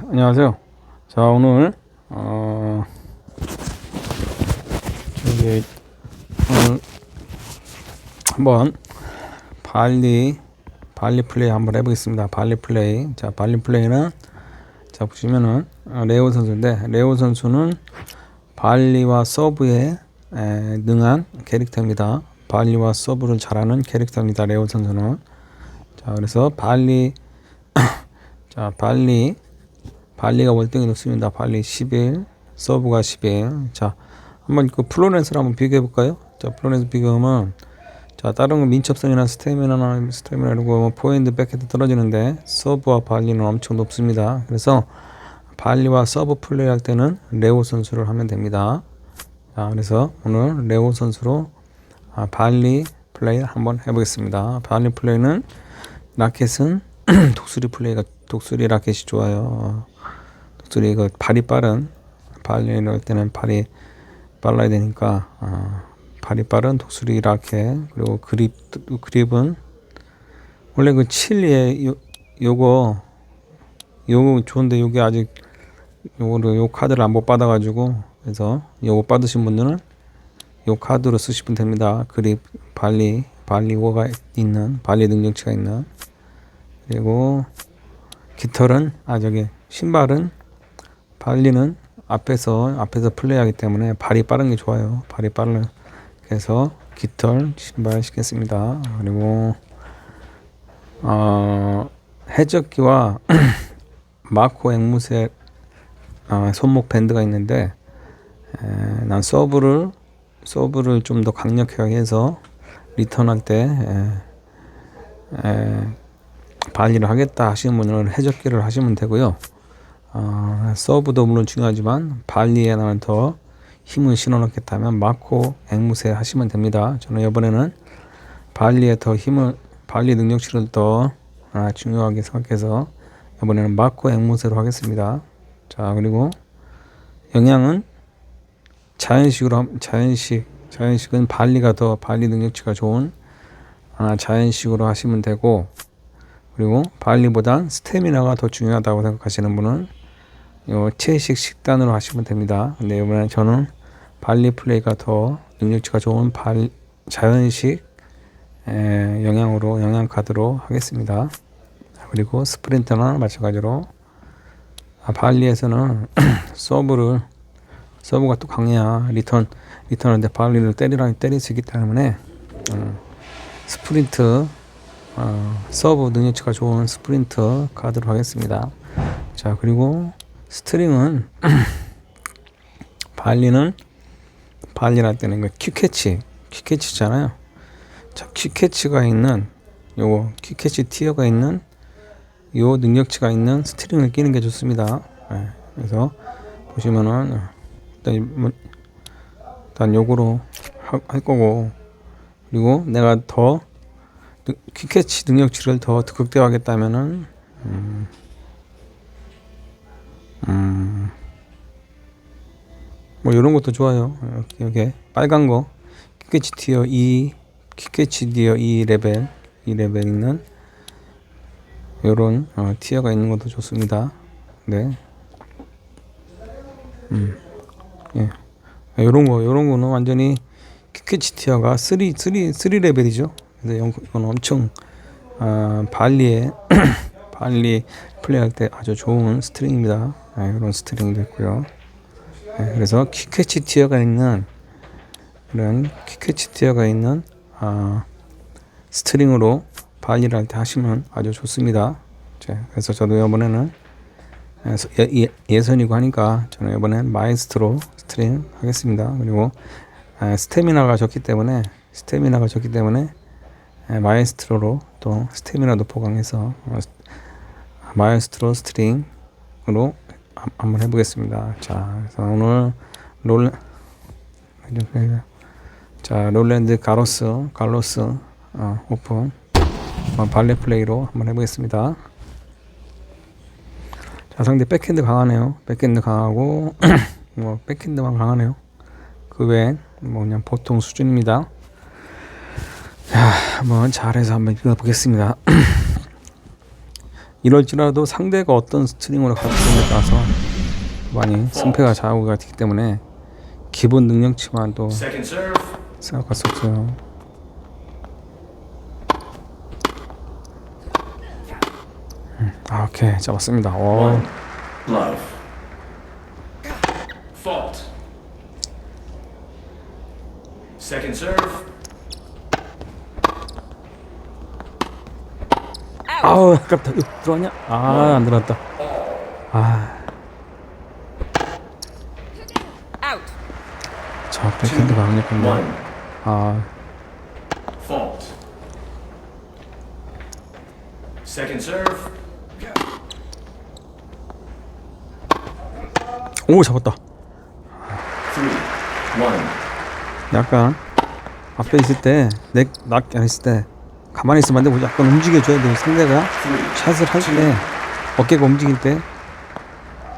안녕하세요. 자 오늘 어 이제 오늘 한번 발리 발리 플레이 한번 해보겠습니다. 발리 플레이. 자 발리 플레이는 자 보시면은 어, 레오 선수인데 레오 선수는 발리와 서브에 에, 능한 캐릭터입니다. 발리와 서브를 잘하는 캐릭터입니다. 레오 선수는 자 그래서 발리 자 발리 발리가 월등히 높습니다. 발리 11, 서브가 11. 자, 한번 그 플로렌스를 한번 비교해 볼까요? 자, 플로렌스 비교하면 자, 다른 건 민첩성이나 스태미나나 스태미나 이런 거 포핸드 백핸드 떨어지는데 서브와 발리는 엄청 높습니다. 그래서 발리와 서브 플레이 할 때는 레오 선수를 하면 됩니다. 자, 그래서 오늘 레오 선수로 아, 발리 플레이 한번 해보겠습니다. 발리 플레이는 라켓은 독수리 플레이가 독수리 라켓이 좋아요. 독수리 그 발이 빠른 발리 넣을 때는 발이 빨라야 되니까 어, 발이 빠른 독수리 라켓 그리고 그립 그립은 원래 그 칠리에 요 요거 요거 좋은데 요게 아직 요거를 요 카드를 안 못 받아가지고 그래서 요거 받으신 분들은 요 카드로 쓰시면 됩니다. 그립 발리 발리고가 있는 발리 능력치가 있는 그리고 깃털은 아 저기 신발은 발리는 앞에서 앞에서 플레이하기 때문에 발이 빠른 게 좋아요. 발이 빠른 그래서 깃털 신발 신겠습니다. 그리고 어, 해적기와 마코 앵무새 어, 손목 밴드가 있는데 에, 난 서브를 서브를 좀 더 강력하게 해서 리턴할 때 에, 에, 발리를 하겠다 하시는 분은 해적기를 하시면 되고요. 어, 서브도 물론 중요하지만 발리에는 더 힘을 실어넣겠다면 마코 앵무새 하시면 됩니다. 저는 이번에는 발리에 더 힘을 발리 능력치를 더 아, 중요하게 생각해서 이번에는 마코 앵무새로 하겠습니다. 자 그리고 영양은 자연식으로 함- 자연식 자연식은 발리가 더 발리 능력치가 좋은 아, 자연식으로 하시면 되고 그리고 발리보단 스태미나가 더 중요하다고 생각하시는 분은 요 채식 식단으로 하시면 됩니다. 근데 이번에 저는 발리 플레이가 더 능력치가 좋은 발 자연식 에, 영양으로 영양 카드로 하겠습니다. 그리고 스프린터나 마찬가지로 아, 발리에서는 서브를 서브가 또 강해야 리턴 리턴하는데 발리를 때리라 때릴 수 있기 때문에 음, 스프린트 어, 서브 능력치가 좋은 스프린터 카드로 하겠습니다. 자 그리고 스트링은 발리는 발리할 때는 그 큐캐치 큐캐치잖아요. 자 큐캐치가 있는 요거 큐캐치 티어가 있는 요 능력치가 있는 스트링을 끼는 게 좋습니다. 예, 그래서 보시면은 일단, 이 뭐- 일단 요거로 하- 할 거고 그리고 내가 더 능- 퀵캐치 능력치를 더 극대화하겠다면은 음, 음, 뭐 이런 것도 좋아요. 여기, 여기 빨간 거 퀵캐치 티어 2, 퀵캐치 티어 2 레벨, 2 레벨 있는 요런 어, 티어가 있는 것도 좋습니다. 네. 음, 예. 요런 거, 요런 거는 완전히 퀵캐치 티어가 3, 3, 3 레벨이죠. 그래서 영- 이건 엄청 아, 발리에 발리 플레이할 때 아주 좋은 스트링입니다. 네, 이런 스트링도 있고요. 네, 그래서 퀵캐치 티어가 있는 이런 퀵캐치 티어가 있는 아, 스트링으로 발리를 할 때 하시면 아주 좋습니다. 자, 그래서 저도 이번에는 예- 예- 예 선이고 하니까 저는 이번엔 마이스트로 스트링 하겠습니다. 그리고 아, 스태미나가 좋기 때문에 스태미나가 좋기 때문에 예, 마에스트로로 또 스태미나도 보강해서 어, 마에스트로 스트링으로 한- 한번 해보겠습니다. 자, 그래서 오늘 롤, 자 롤랜드 가로스, 갈로스 어, 오픈 어, 발레 플레이로 한번 해보겠습니다. 자, 상대 백핸드 강하네요. 백핸드 강하고 뭐 백핸드만 강하네요. 그 외엔 뭐 그냥 보통 수준입니다. 자, 한번 잘해서 한번 읽어보겠습니다. 이럴지라도 상대가 어떤 스트링으로 갖고 있느냐에 따라서 많이 승패가 좌우가 되기 때문에 기본 능력치만 또 Second serve. 생각할 수 없어요. 음, 아, 오케이 잡았습니다. 오. Fault. Second serve. 아우 아깝다. 이거 들어왔냐? 아, 안 들어왔다. 아, Out. 자 백핸드가 강력한데. One. 아, Fault. Second serve. 오 잡았다. Three. One. 약간 앞에 있을 때, 넥낙안 있을 때 가만히 있으면 안 되고 약간 움직여줘야 돼요. 상대가. 샷을 할 때 어깨가 움직일 때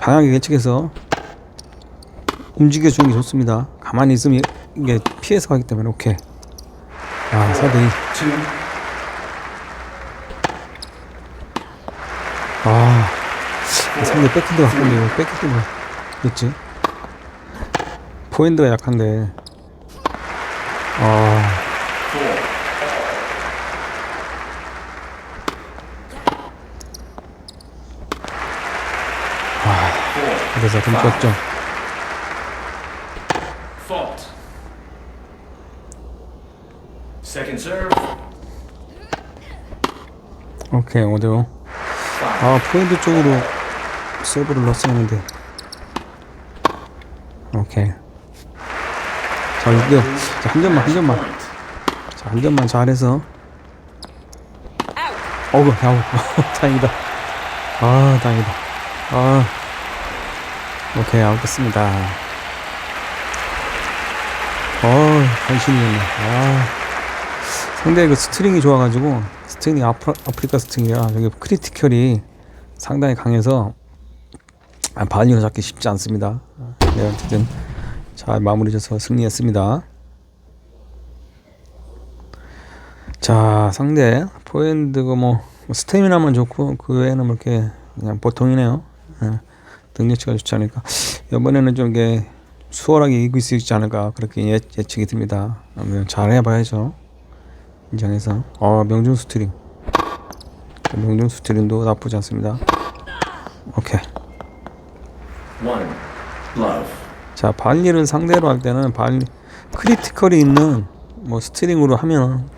방향이 예측해서 움직여주는 게 좋습니다. 가만히 있으면 이게 피해서 가기 때문에 오케이. 아, 4대2. Two. 아, 상대 백핸드가 약한데 왜 백핸드가 됐지? 포핸드가 약한데. 아, Four. Four. 그래서 좀 졌죠. Fault. Second serve. 오케이, 5대5. Five. 아, 포핸드 쪽으로 서브를 넣었어야 했는데. 오케이. 자, 이겨. 자, 한 점만, 한 점만. 자, 한 점만 잘해서. 어구, 야우. 다행이다. 아, 다행이다. 아. 오케이, 아웃됐습니다. 어, 간신이었네. 아. 상대 그 스트링이 좋아가지고, 스트링이 아프, 아프리카 스트링이라, 여기 크리티컬이 상당히 강해서, 아, 발리로 잡기 쉽지 않습니다. 네, 어쨌든, 잘 마무리 져서 승리했습니다. 자 상대 포핸드가 뭐 스태미나만 좋고 그 외에는 뭐 이렇게 그냥 보통이네요. 예, 능력치가 좋지 않으니까 이번에는 좀 이게 수월하게 이길 수 있지 않을까 그렇게 예, 예측이 듭니다. 잘 해봐야죠. 인정해서 어 명중 스트링 명중 스트링도 나쁘지 않습니다. 오케이. One. Love. 자 발리를 상대로 할 때는 발리 크리티컬이 있는 뭐 스트링으로 하면.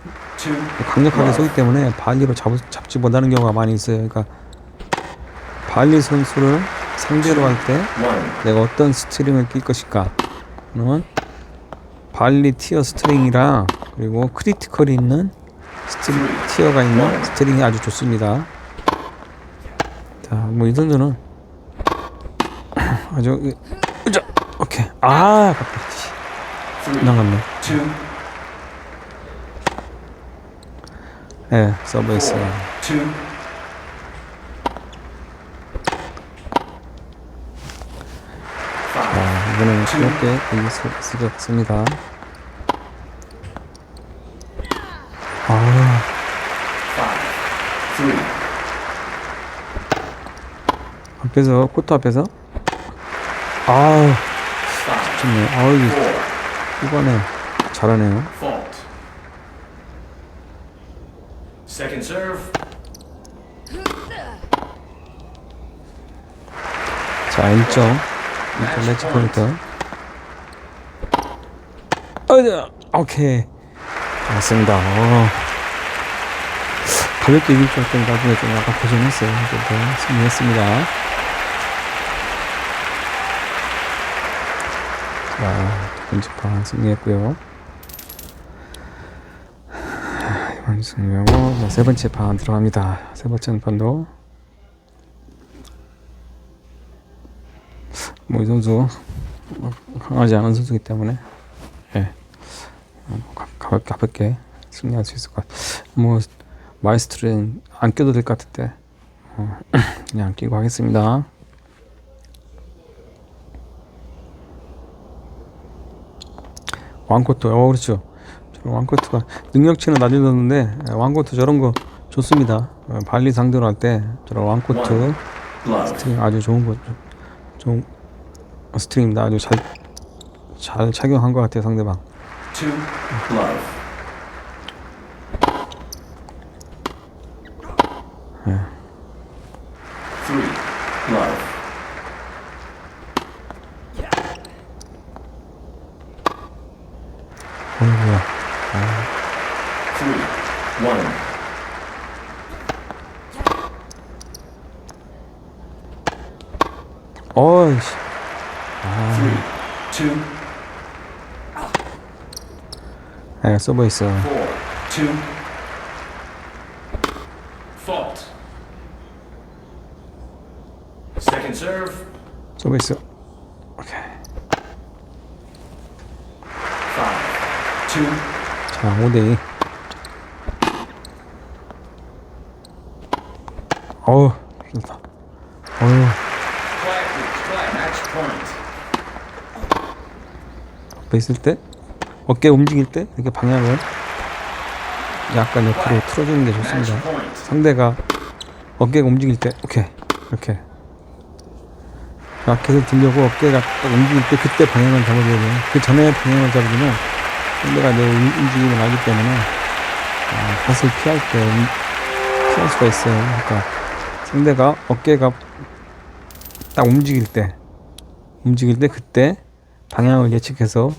강력하게 쏘기 때문에 발리로 잡, 잡지 못하는 경우가 많이 있어요. 그러니까 발리 선수를 상대로 할 때. 내가 어떤 스트링을 낄 것일까는 발리 티어 스트링이랑 그리고 크리티컬이 있는 스트링 티어가 있는 스트링이 아주 좋습니다. 자, 뭐 이 선수는 아주 으자 오케이 아 Three. 나갔네. 예, 서브에스. 자, 이번에는 쉽게 이길 수것 같습니다. 아. 앞에서, 코트 앞에서. 아우. 좋네. 아우, 이. 이번에 잘하네요. Fault. Second serve. 자, 1점. 1점 매치 포인트. 어이야, 오케이. 맞습니다. 어. 가볍게 이길 줄 알았더니 나중에 좀 약간 고전했어요. 그래도 승리했습니다. 자, 두 번째 판 승리했고요. 하, 이번 승리하고 자, 세 번째 판 들어갑니다. 세 번째 판도 뭐 이 선수 뭐 강하지 않은 선수이기 때문에 예 어, 가- 가볍게, 가볍게 승리할 수 있을 것 같아. 뭐 마이스트는 안 껴도 될 것 같은데 어, 그냥 끼고 하겠습니다. 왕코트, 어 그렇죠. 저 왕코트가 능력치는 낮아졌는데 예, 왕코트 저런 거 좋습니다. 어, 발리 상대로 할 때 저런 왕코트. 스트링 아주 좋은 거 좋은 스트링입니다. 아주 잘 잘 착용한 것 같아요 상대방. Two. 네, 서버 있어. 서버 있어. 오케이. 자, 5대2. 어우, 힘들다. point. 앞에 있을 때, 어깨 움직일 때, 이렇게 방향을 약간 옆으로 틀어주는 게 좋습니다. 상대가 어깨가 움직일 때, 오케이, 이렇게. 라켓을 들려고 어깨가 딱 움직일 때, 그때 방향을 잡아줘야 돼요. 그 전에 방향을 잡으면 상대가 내 움- 움직임을 알기 때문에, 아, 샷을 피할 때, 움- 피할 수가 있어요. 그러니까 상대가 어깨가 딱 움직일 때, 움직일 때 그때 방향을 예측해서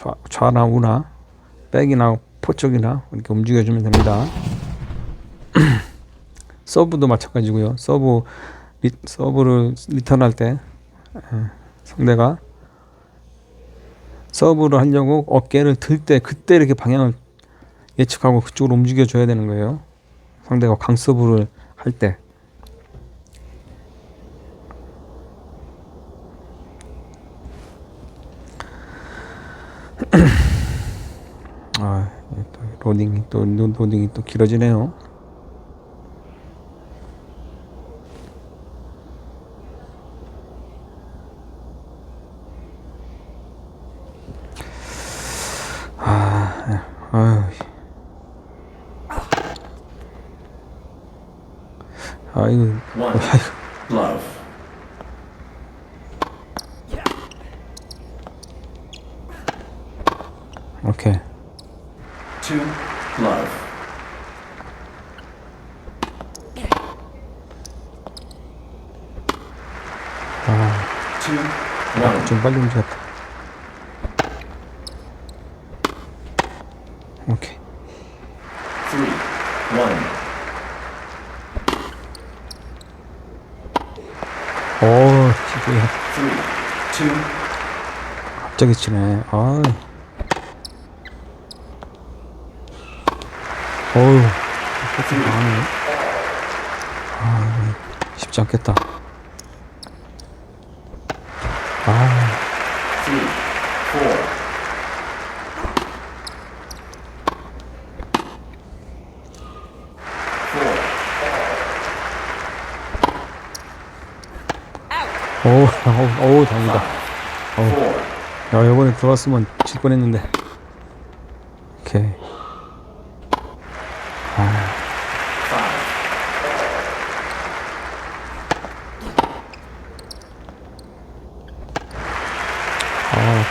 좌, 좌나 우나 백이나 포 쪽이나 이렇게 움직여주면 됩니다. 서브도 마찬가지고요. 서브 리, 서브를 리턴할 때 에, 상대가 서브를 하려고 어깨를 들 때 그때 이렇게 방향을 예측하고 그쪽으로 움직여 줘야 되는 거예요. 상대가 강서브를 할 때. 아, 이게 또 로딩이 또 로- 로딩이 또 길어지네요. 아, 아유. 아이고, One. 아이고. Love. 오케이. Two. Love. Two. 좀 빨리 움직였다. 오케이. Three. One. 오, 지금 Three. Two. 갑자기 치네. 아. 어우, 조금 강하네. 아, 쉽지 않겠다. 아, Three. Four. Four. Out. 어우, 어우, 어우, 다행이다. Four. 야, 이번에 들어왔으면 질 뻔했는데. 오케이. 아,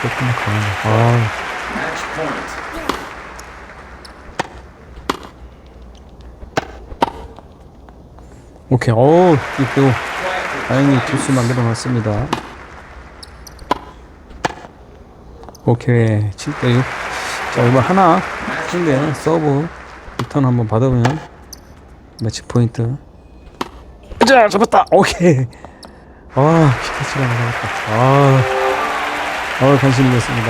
조금만 강하네. 아, Match point. 오케이. 어우, 이거 다행히 두수 만들어 놨습니다. 오케이. 7대6. 자, 이번 하나. 근데 서브 리턴 한번 받으면 매치 포인트. 자, 잡았다. 오케이. 아, 피카치가 나갔다. 아, 어, 관심이 됐습니다.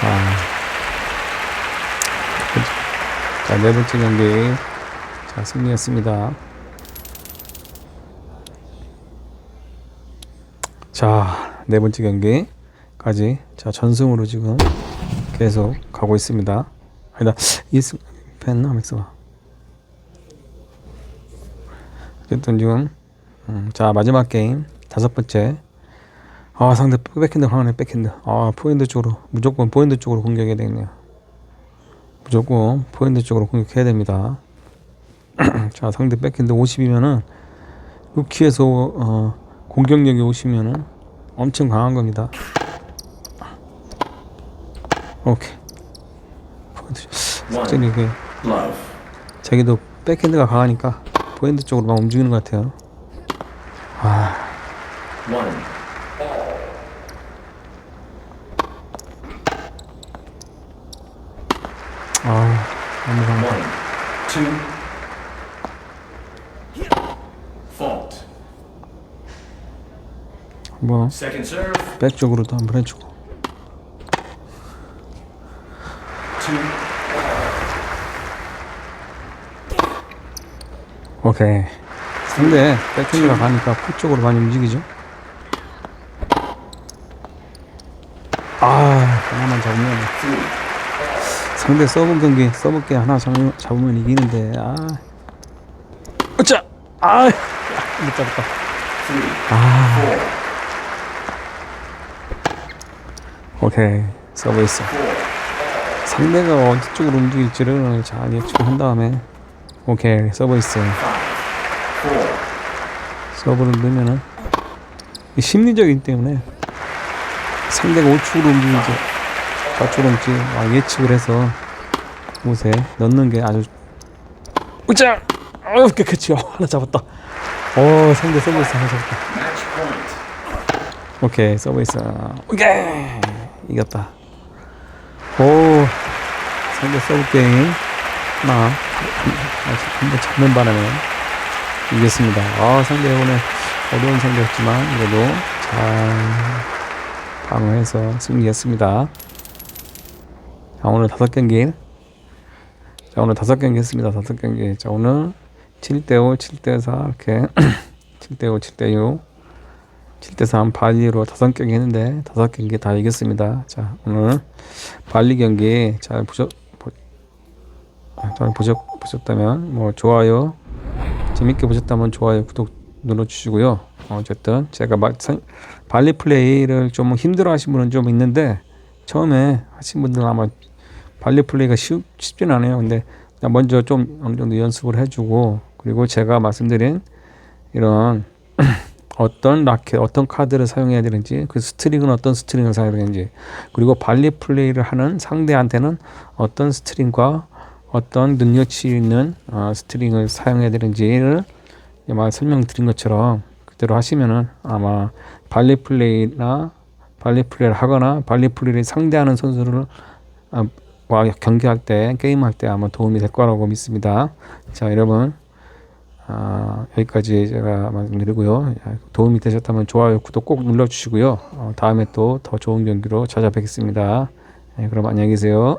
자, 자, 네 번째 경기. 자, 승리했습니다. 자, 네 번째 경기까지 자 전승으로 지금 계속 가고 있습니다. 아니다, 이승 펜 써봐. 어쨌든 지금 음, 자 마지막 게임 다섯 번째. 아 상대 백핸드 강하네 백핸드. 아 포핸드 쪽으로 무조건 포핸드 쪽으로 공격해야 되겠네요. 무조건 포핸드 쪽으로 공격해야 됩니다. 자 상대 백핸드 50이면은 루키에서 어, 공격력이 오시면은 엄청 강한 겁니다. 오케이. 확실히 그. 자기도 백핸드가 강하니까 포핸드 쪽으로 막 움직이는 것 같아요. 아. 아 너무 강하. One. Two. Fault. 한번 Second serve. 백 쪽으로도 한번 해주고. 오케이. 상대 백핸드가 가니까 포 쪽으로 많이 움직이죠. 아, 하나만 잡으면. 상대 서브 경기 서브 게 하나 잡으면, 잡으면 이기는데 아, 어짜, 아, 못 잡았다. 아, 오케이 서브 있어. 상대가 어디 쪽으로 움직일지를 잘 예측한 다음에 오케이 서브 있어. Five. Four. 서브를 넣으면은 이 심리적이기 때문에 상대가 우측으로 움직이지 좌측으로 움직이 아, 예측을 해서 옷에 넣는 게 아주 으짜 어 깨끗이 하나 잡았다 어 상대 서브이스 하나 잡았다. 오케이 서브이스 오케이 이겼다 오 상대 서브 게임 하나 한번 잡는 바람에 이겼습니다. 아, 상대 오늘 어려운 상대였지만 그래도 잘 방어해서 승리했습니다. 자, 오늘 다섯 경기. 자, 오늘 다섯 경기 했습니다. 다섯 경기. 자, 오늘 7대5, 7대4 이렇게 7대5, 7대6, 7대3 발리로 다섯 경기 했는데 다섯 경기 다 이겼습니다. 자, 오늘 발리 경기 잘 보셨 보, 아, 잘 보셨 보셨다면 뭐 좋아요 재밌게 보셨다면 좋아요, 구독 눌러주시고요. 어쨌든 제가 막 상- 발리 플레이를 좀 힘들어 하신 분은 좀 있는데 처음에 하신 분들은 아마 발리 플레이가 쉽, 쉽진 않아요. 근데 먼저 좀 어느 정도 연습을 해주고 그리고 제가 말씀드린 이런 어떤 라켓, 어떤 카드를 사용해야 되는지 그 스트링은 어떤 스트링을 사용해야 되는지 그리고 발리 플레이를 하는 상대한테는 어떤 스트링과 어떤 능력치 있는 어, 스트링을 사용해야 되는지를 아마 설명드린 것처럼 그대로 하시면은 아마 발리 플레이나 발리 플레이를 하거나 발리 플레이를 상대하는 선수를 아, 와 경기할 때 게임할 때 아마 도움이 될 거라고 믿습니다. 자 여러분 아, 여기까지 제가 말씀드리고요. 도움이 되셨다면 좋아요, 구독 꼭 눌러주시고요. 어, 다음에 또 더 좋은 경기로 찾아뵙겠습니다. 네, 그럼 안녕히 계세요.